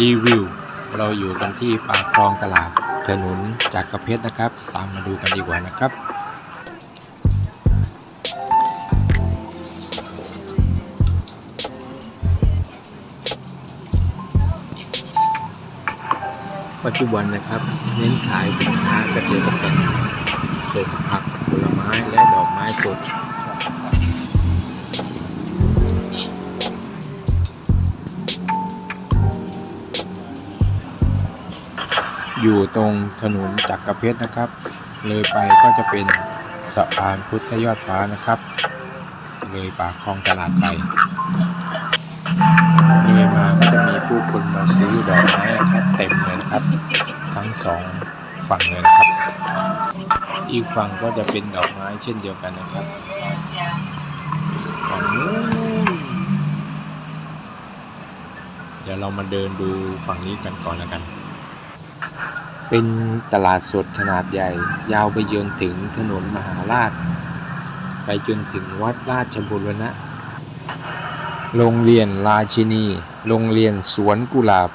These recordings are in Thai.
รีวิว เราอยู่กันที่ปากคลองตลาดถนนจากกระเพชรนะครับ ตามมาดูกันดีกว่านะครับปัจจุบันนะครับ เน้นขายสินค้าเกษตรกรรมสดผักผลไม้และดอกไม้สด อยู่ตรงถนนจักรเพชรนะครับ เลยไปก็จะเป็นสะพานพุทธยอดฟ้านะครับ เลยปากคลองตลาดไปเลยมาก็จะมีผู้คนมาซื้อดอกไม้นะครับเต็มเลยครับ ทั้งสองฝั่งเลยครับ อีกฝั่งก็จะเป็นดอกไม้เช่นเดียวกันนะครับฝั่งนู้นเดี๋ยวเรามาเดินดูฝั่งนี้กันก่อนแล้วกัน เป็นตลาดสดขนาดใหญ่ ยาวไปจนถึงถนนมหาราช ไปจนถึงวัดราชบุรณะ โรงเรียนราชินี โรงเรียนสวนกุหลาบ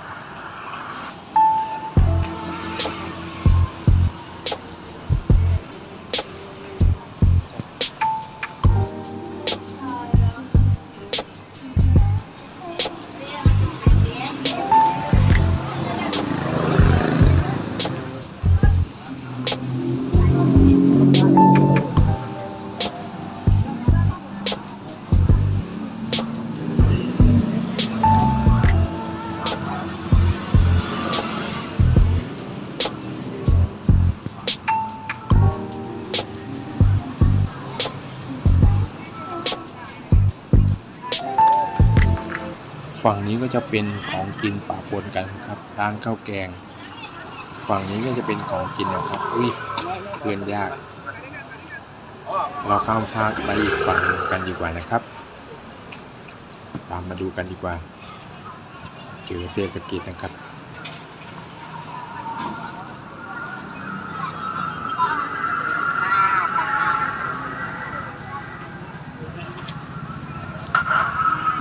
ฝั่งนี้ก็จะเป็นของกินปะปนกันครับ ร้านข้าวแกง ฝั่งนี้ก็จะเป็นของกินนะครับ อุ้ยเพื่อนยาก เราข้ามฟากไปอีกฝั่งกันดีกว่านะครับ ตามมาดูกันดีกว่าเกี่ยวกับเทศกิจนะครับ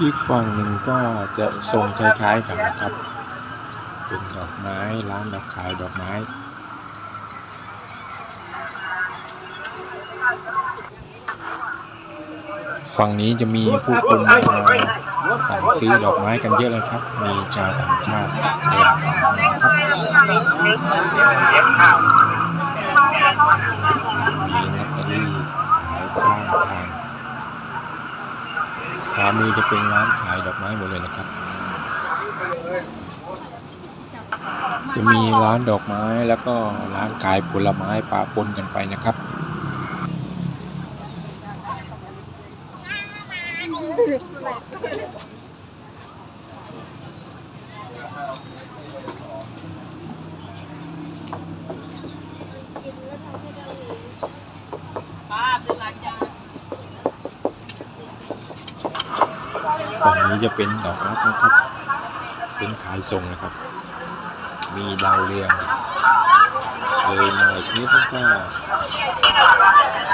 อีกฝั่งหนึ่งก็จะทรงคล้ายๆกันนะครับ เป็นดอกไม้ร้านดอกขายดอกไม้ ฝั่งนี้จะมีผู้คนมาสั่งซื้อดอกไม้กันเยอะเลยครับ มีชาวต่างชาติเดินผ่นมาครับ มีลอตเตอรี่ขายข้างทางือจะเป็นร้านขายดอกไม้หมดเลยนะครับ จะมีร้านดอกไม้แล้วก็ร้านขายผลไม้ปะปนกันไปนะครับ นี้จะเป็นดอกรักนะครับ เป็นขายส่งนะครับ มีดาวเรียงเลยมาอีกนิดนึงก็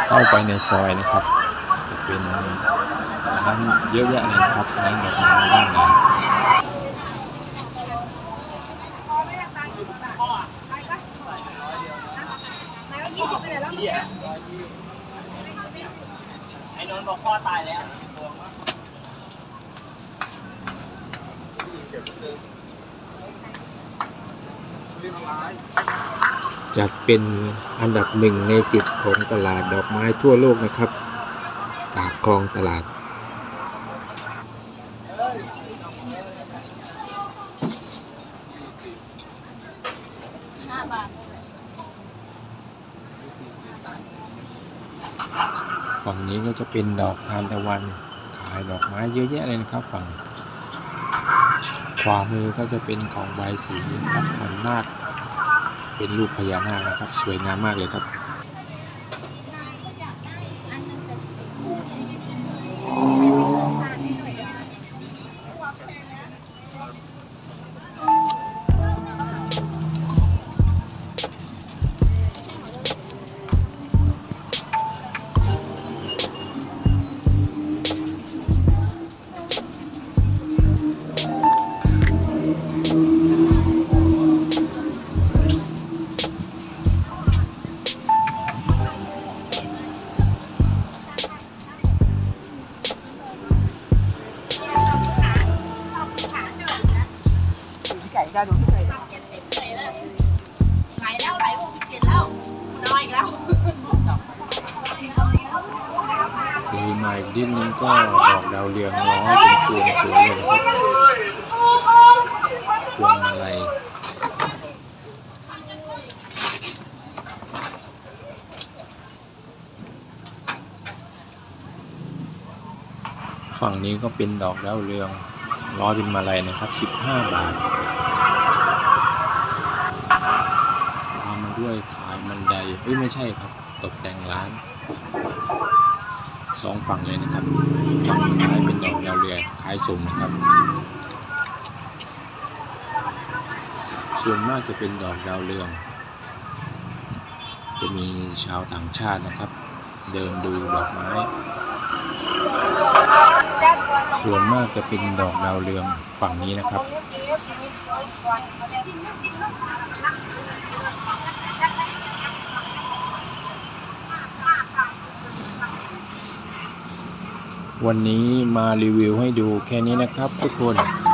เข้าไปในซอยนะครับ จะเป็นร้านเยอะแยะเลยนะครับร้านดอกไม้บ้านใน ไอ้นนท์บอกพ่อตายแล้ว จัดเป็นอันดับหนึ่งในสิบของตลาดดอกไม้ทั่วโลกนะครับ ปากคลองตลาด ฝั่งนี้ก็จะเป็นดอกทานตะวัน ขายดอกไม้เยอะแยะเลยนะครับฝั่งขวามือก็จะเป็นของใบสีครับมันนาค เป็นรูปพญานาคนะครับ สวยงามมากเลยครับ เลยมาอีกนิดนึงก็ดอกดาวเรืองร้อยเป็นพวงสวยเลยนะครับพวงอะไรฝั่งนี้ก็เป็นดอกดาวเรืองร้อยเป็นมาลัยนะครับ 15 บาทตามมาด้วยขายบันไดเอ้ยไม่ใช่ครับ ตกแต่งร้าน สองฝั่งเลยนะครับฝั่งซ้ายเป็นดอกดาวเรืองขายส่งนะครับ ส่วนมากจะเป็นดอกดาวเรือง จะมีชาวต่างชาตินะครับ เดินดูดอกไม้ ส่วนมากจะเป็นดอกดาวเรืองฝั่งนี้นะครับ วันนี้มารีวิวให้ดูแค่นี้นะครับทุกคน